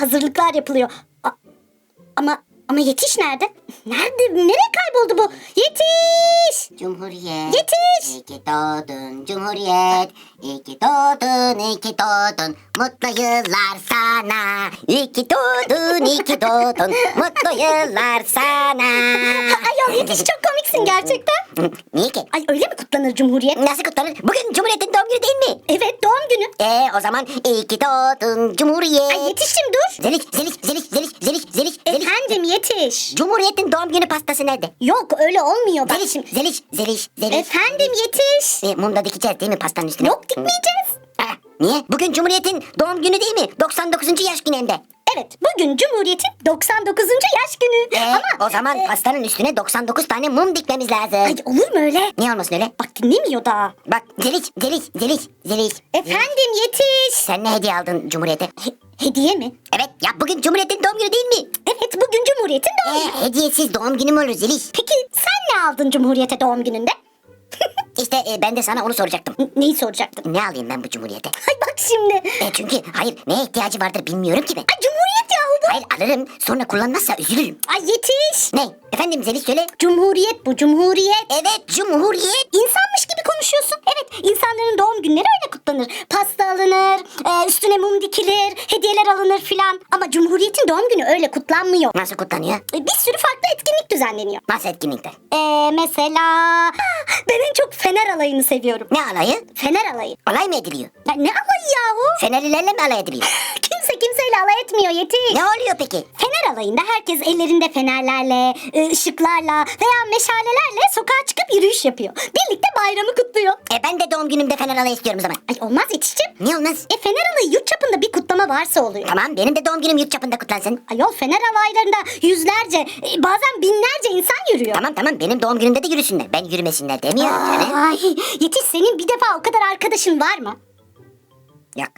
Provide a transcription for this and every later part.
hazırlıklar yapılıyor. A- ama ama yetiş nerede? Nerede? Nereye kayboldu bu? Yetiş! Cumhuriyet. Yetiş! İyi ki doğdun Cumhuriyet. İyi ki doğdun, iyi ki doğdun. Mutlu yıllar sana. İyi ki doğdun, iyi ki doğdun. Mutlu yıllar sana. Ayol yetiş çok komiksin gerçekten. Niye ki? Ay öyle mi kutlanır Cumhuriyet? Nasıl kutlanır? Bugün Cumhuriyet'in doğum günü değil mi? Evet doğum günü. Ee o zaman iyi ki doğdun Cumhuriyet. Ay yetişim dur. Zeliş, zeliş, zeliş, zeliş, zeliş, zeliş. Efendim yetiş. Cumhuriyet'in doğum günü pastası nerede? Yok öyle olmuyor bak Zeliş, şimdi. zeliş, zeliş, zeliş. Efendim yetiş. E, mumda dikeceğiz değil mi pastanın üstüne? Yok dikmeyeceğiz. Niye? Bugün Cumhuriyet'in doğum günü değil mi? 99. yaş günü hem de. Evet bugün Cumhuriyet'in 99. yaş günü. Ee, Ama o zaman e, pastanın üstüne 99 tane mum dikmemiz lazım. Ay olur mu öyle? Niye olmasın öyle? Bak dinlemiyor da. Bak zeliş, zeliş, zeliş, zeliş. Efendim yetiş. Sen ne hediye aldın Cumhuriyet'e? He- hediye mi? Evet ya bugün Cumhuriyet'in doğum günü değil mi? Evet bugün Cumhuriyet'in doğum günü. Ee, hediyesiz doğum günü mü olur Zeliş? Peki sen ne aldın Cumhuriyet'e doğum gününde? İşte e, ben de sana onu soracaktım. N- Neyi soracaktın? Ne alayım ben bu Cumhuriyet'e? Ay bak şimdi. E, çünkü hayır neye ihtiyacı vardır bilmiyorum ki ben. Ay Cumhuriyet bu. Hayır alırım sonra kullanmazsa üzülürüm. Ay yetiş. Ne? Efendim Zeliş söyle. Cumhuriyet bu Cumhuriyet. Evet Cumhuriyet. İnsanmış gibi konuşuyorsun. Evet insanların doğum günleri öyle kutlanır. Pasta alınır, e, üstüne mum dikilir, hediyeler alınır filan. Ama Cumhuriyet'in doğum günü öyle kutlanmıyor. Nasıl kutlanıyor? E, bir sürü farklı düzenleniyor. Nasıl etkinlikler? E, mesela ben en çok Fener alayını seviyorum. Ne alayı? Fener alayı. Alay mı ediliyor? Ya ne alayı yahu? Fenerlilerle mi alay ediliyor? Kimse kimseyle alay etmiyor yetiş. ne oluyor peki? Alayında herkes ellerinde fenerlerle, e, ışıklarla veya meşalelerle sokağa çıkıp yürüyüş yapıyor. Birlikte bayramı kutluyor. E ben de doğum günümde fener alayı istiyorum o zaman. Ay olmaz yetişçim. Niye olmaz? E fener alayı yurt çapında bir kutlama varsa oluyor. Tamam benim de doğum günüm yurt çapında kutlansın. Ayol fener alaylarında yüzlerce e, bazen binlerce insan yürüyor. Tamam tamam benim doğum günümde de yürüsünler. Ben yürümesinler demiyorum canım. Ay yetiş senin bir defa o kadar arkadaşın var mı? Yok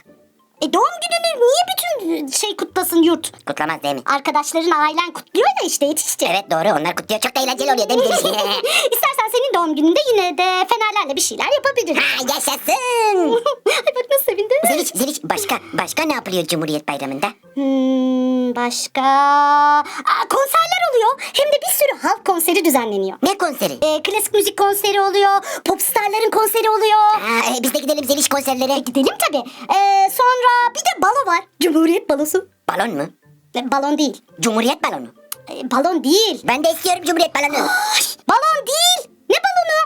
E doğum gününü niye bütün şey kutlasın yurt? kutlamaz değil mi? Arkadaşların ailen kutluyor da işte yetişçi. Evet doğru onlar kutluyor. Çok da eğlenceli oluyor değil mi? İstersen senin doğum gününde yine de fenerlerle bir şeyler yapabiliriz. ha yaşasın. Ay bak nasıl sevindin. Zeliş Zeliş başka başka ne yapılıyor Cumhuriyet Bayramı'nda? Hmm, başka... Aa, konserler oluyor. Hem de bir sürü halk konseri düzenleniyor. Ne konseri? Ee, klasik müzik konseri oluyor. Popstarların konseri oluyor. Ha, e, biz de gidelim Zeliş konserlere. Gidelim tabii. Ee, sonra bir de balo var. Cumhuriyet balosu. Balon mu? Ee, balon değil. Cumhuriyet balonu. Ee, balon değil. Ben de istiyorum Cumhuriyet balonu. Balon değil.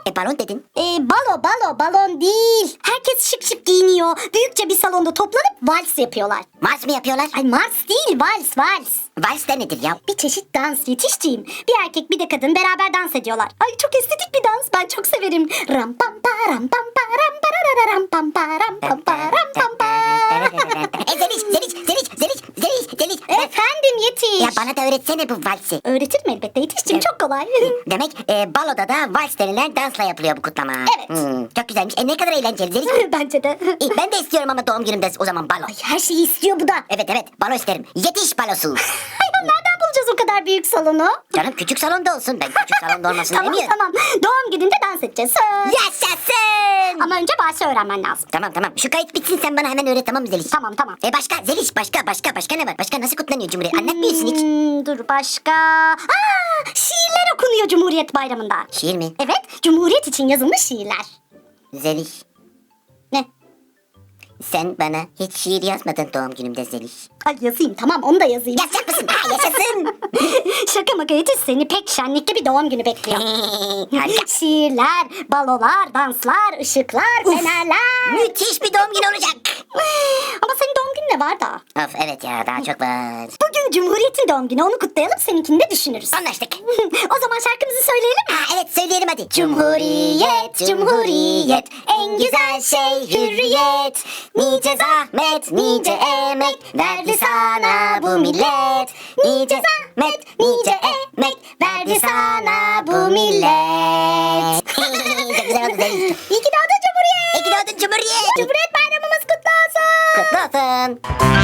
E balon dedin. Ee, balo balo balon değil. Herkes şık şık giyiniyor. Büyükçe bir salonda toplanıp vals yapıyorlar. Mars mı yapıyorlar? Ay Mars değil vals vals. Vals de nedir ya? Bir çeşit dans yetiştiğim. Bir erkek bir de kadın beraber dans ediyorlar. Ay çok estetik bir dans. Ben çok severim. Ram pam pa ram pam pa ram pa ra ra ra ram pam pa ram pam pa ram pam pa. e Zeliş Zeliş Zeliş Zeliş Zeliş. Efendim da öğretsene bu valsi. Öğretirim elbette yetişçim çok kolay. Demek e, baloda da vals denilen dansla yapılıyor bu kutlama. Evet. Hmm, çok güzelmiş. E ne kadar eğlenceli Zeliş. Bence de. E, ben de istiyorum ama doğum günümde o zaman balo. Her şeyi istiyor bu da. Evet evet balo isterim. Yetiş balosu. Ay nereden bulacağız o kadar büyük salonu? Canım küçük salonda olsun. Ben küçük salonda olmasını tamam demiyorum. tamam. Doğum gününde dans edeceğiz. Yaşasın. Ama önce valsi öğrenmen lazım. Tamam tamam. Şu kayıt bitsin sen bana hemen öğret tamam mı Zeliş? Tamam tamam. E başka Zeliş başka başka başka ne var? Başka nasıl kutlanıyor Cumhuriyet? Anlatmıyorsun hiç. Hmm, dur başka. Aa, şiirler okunuyor Cumhuriyet Bayramı'nda. Şiir mi? Evet, Cumhuriyet için yazılmış şiirler. Zeliş. Ne? Sen bana hiç şiir yazmadın doğum günümde Zeliş. Ay yazayım tamam onu da yazayım. Yazacak mısın? Ha, yaşasın. Maka yetiş seni pek şenlikli bir doğum günü bekliyor. Şiirler, balolar, danslar, ışıklar, fenerler. Müthiş bir doğum günü olacak. Ama senin doğum günün de var da. Of evet ya daha çok var. Bugün Cumhuriyet'in doğum günü onu kutlayalım seninkini de düşünürüz. Anlaştık. o zaman şarkımızı söyleyelim mi? Ha, evet söyleyelim hadi. Cumhuriyet, Cumhuriyet, en güzel şey hürriyet. Nice zahmet, nice emek verdi sana bu millet. Nice zahmet, nice emek verdi sana bu millet. Çok güzel oldu Zeliş. İyi ki doğdun Cumhuriyet. İyi ki doğdun Cumhuriyet. Cumhuriyet bayramımız kutlu olsun. Kutlu olsun.